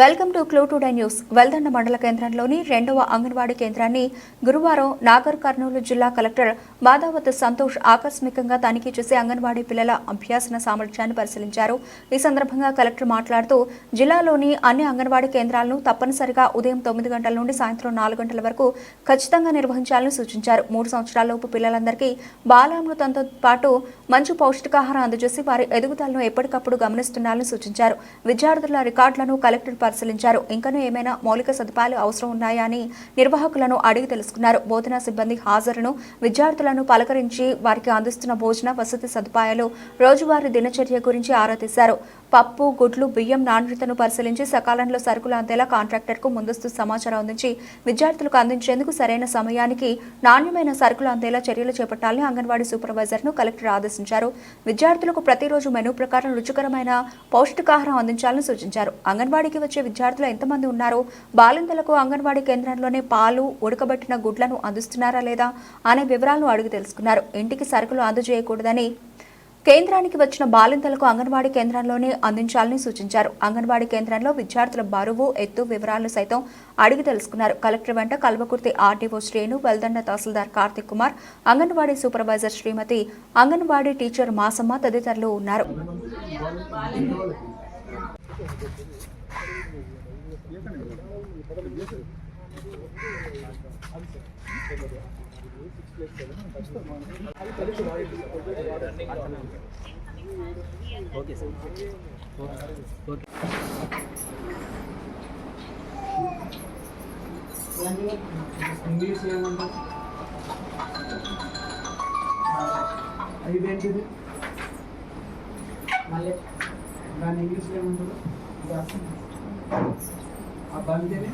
Welcome to clue today news. Veldanda మండల కేంద్రంలోని రెండవ అంగన్వాడీ కేంద్రాన్ని గురువారం నాగర్ కర్నూలు జిల్లా కలెక్టర్ మాధావత్ సంతోష్ ఆకస్మికంగా తనిఖీ చేసి అంగన్వాడీ పిల్లల అభ్యాసన సామర్థ్యాన్ని పరిశీలించారు. ఈ సందర్భంగా కలెక్టర్ మాట్లాడుతూ జిల్లాలోని అన్ని అంగన్వాడీ కేంద్రాలను తప్పనిసరిగా ఉదయం తొమ్మిది గంటల నుండి సాయంత్రం నాలుగు గంటల వరకు ఖచ్చితంగా నిర్వహించాలని సూచించారు. మూడు సంవత్సరాలలోపు పిల్లలందరికీ బాలామృతంతో పాటు మంచి పౌష్టికాహారం అందజేసి వారి ఎదుగుదలను ఎప్పటికప్పుడు గమనిస్తుండాలని సూచించారు. విద్యార్థుల రికార్డులను కలెక్టర్ పరిశీలించారు. ఇంకనూ ఏమైనా మౌలిక సదుపాయాలు అవసరం ఉన్నాయా అని నిర్వాహకులను అడిగి తెలుసుకున్నారు. బోధనా సిబ్బంది హాజరును విద్యార్థులను పలకరించి వారికి అందిస్తున్న భోజన వసతి సదుపాయాలు రోజువారీ దినచర్య గురించి ఆరా తీశారు. పప్పు గుడ్లు బియ్యం నాణ్యతను పరిశీలించి సకాలంలో సరుకులు అందేలా కాంట్రాక్టర్కు ముందస్తు సమాచారం అందించి విద్యార్థులకు అందించేందుకు సరైన సమయానికి నాణ్యమైన సరుకులు అందేలా చర్యలు చేపట్టాలని అంగన్వాడీ సూపర్వైజర్ను కలెక్టర్ ఆదేశించారు. విద్యార్థులకు ప్రతిరోజు మెనూ ప్రకారం రుచికరమైన పౌష్టికాహారం అందించాలని సూచించారు. అంగన్వాడీకి వచ్చే విద్యార్థులు ఎంతమంది ఉన్నారో బాలింతలకు అంగన్వాడీ కేంద్రంలోనే పాలు ఉడకబెట్టిన గుడ్లను అందిస్తున్నారా లేదా అనే వివరాలను అడిగి తెలుసుకున్నారు. ఇంటికి సరుకులు అందజేయకూడదని కేంద్రానికి వచ్చిన బాలింతలకు అంగన్వాడీ కేంద్రంలోనే అందించాలని సూచించారు. అంగన్వాడీ కేంద్రంలో విద్యార్థుల బరువు ఎత్తు వివరాలను సైతం అడిగి తెలుసుకున్నారు. కలెక్టర్ వెంట Kalvakurthy RDO Srenu Veldanda tahsildar Karthik Kumar anganwadi supervisor Srimati anganwadi teacher Masamma తదితరులు ఉన్నారు. ఇంగ్లీష్ ఏమంటారు ఇదేంటిది మళ్ళీ దాన్ని ఇంగ్లీష్లో ఏమంటారు ఇది ఆ బంతిని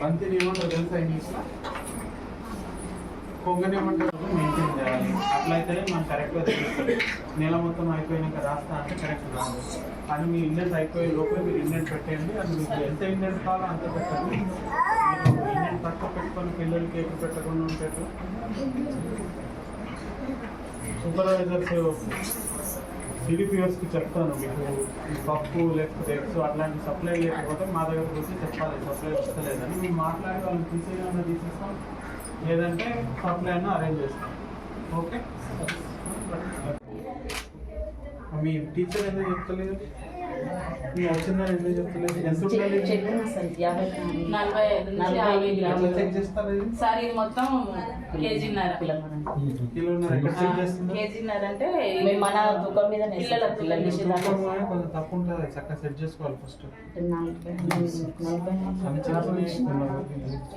బంతిని ఏమంటారు తెలుసా ఇంగ్లీష్లో కొంగని ఏమంటారు మెయింటైన్ చేయాలి. అట్లయితేనే మనం కరెక్ట్గా తెలుస్తుంది. నెల మొత్తం అయిపోయినాక రాస్తా అంటే కరెక్ట్ రాదు అని మీ ఇండెంట్ అయిపోయే లోపల మీరు ఇండెంట్ పెట్టండి అది మీకు ఎంత ఇండెంట్ కావాలో అంత పెట్టండి. మీరు ఇండెంట్ తక్కువ పెట్టుకొని పిల్లలకి ఎక్కువ పెట్టకుండా ఉంటారు సూపర్వైజర్స్ సిడిపిఎస్కి చెప్తాను. మీకు పప్పు లేకపోతే ఎగ్స్ అట్లాంటి సప్లై లేకపోతే మా దగ్గరకు వచ్చి చెప్పాలి. సప్లై వస్తలేదని. మేము మాట్లాడి వాళ్ళని తీసేయమన్నా తీసేస్తాం. లేదంటే సప్లై అన్న అరేంజ్ చేస్తాం. ఓకే? మీ టీచర్ ఎందుకు చెప్తలేదు? మీ వచ్చిందని ఎందుకు చెప్తలేదు? ఎంత ఉండాలి? చెప్పిన సార్ యాభై నలభై ఐదు నుంచి నలభై యాభై ఐదు గ్రాములు. చెక్ చేస్తారా? సార్ ఇది మొత్తం కేజీన్నర. కేజీన్నర అంటే మన దుకాణం మీద పిల్లల తప్పు ఉంటుంది చక్కగా సెట్ చేసుకోవాలి ఫస్ట్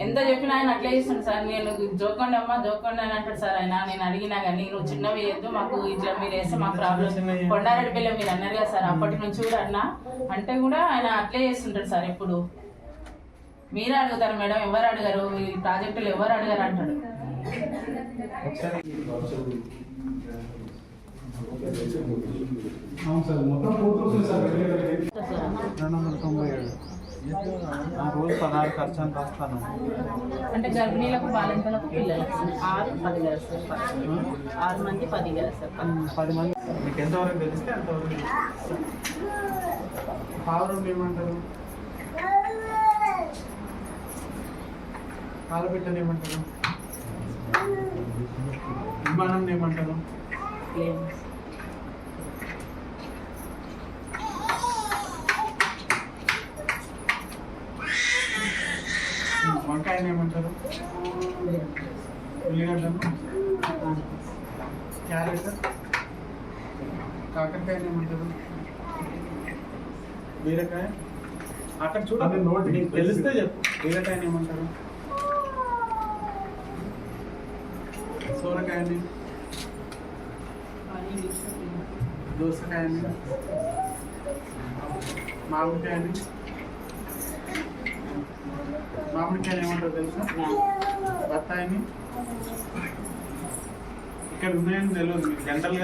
ఎంత చెప్పినా ఆయన అట్లే చేస్తాడు సార్. నేను జోకండి అమ్మా జోకండి అని అంటాడు సార్ ఆయన. నేను అడిగినా కానీ నువ్వు చిన్నవి వేయద్దు మాకు ఇట్లా మీరు వేస్తే మాకు ప్రాబ్లం కొండారెడ్డి పిల్ల మీరు అన్నారు కదా సార్ అప్పటి నుంచి కూడా అన్నా. అంటే కూడా ఆయన అట్లే చేస్తుంటాడు సార్ ఎప్పుడు. మీరే అడుగుతారు మేడం ఎవరు అడగరు? ఈ ప్రాజెక్టులు ఎవరు అడగరు అంటాడు. అవును సార్ మొత్తం పూర్తి సార్ రెండు వందల తొంభై ఏడు ఆ రోజు పదహారు ఖర్చు అని రాస్తాను అంటే గర్భిణీలకు బాలింతలకు పిల్లలకు ఆరు పది గల సార్ ఆరు మంది పది గల సార్ పది మంది. మీకు ఎంతవరకు తెలిస్తే అంతవరకు. పావురం ఏమంటారు? పాలపిట్టని ఏమంటారు? విమానం ఏమంటారు లేదు వంకాయని ఏమంటారు ఉల్లిగడ్డను క్యారెట్ కాకరకాయని ఏమంటారు బీరకాయ అక్కడ చూడండి నోటి నీకు తెలిస్తే చెప్పు బీరకాయని ఏమంటారు సోరకాయని దోసకాయని మామిడికాయని మామిడికాయని ఏమంటారు తెలుసా? బత్తాయిని. ఇక్కడ ఉన్నాయని తెలియదు మీకు జనరల్గా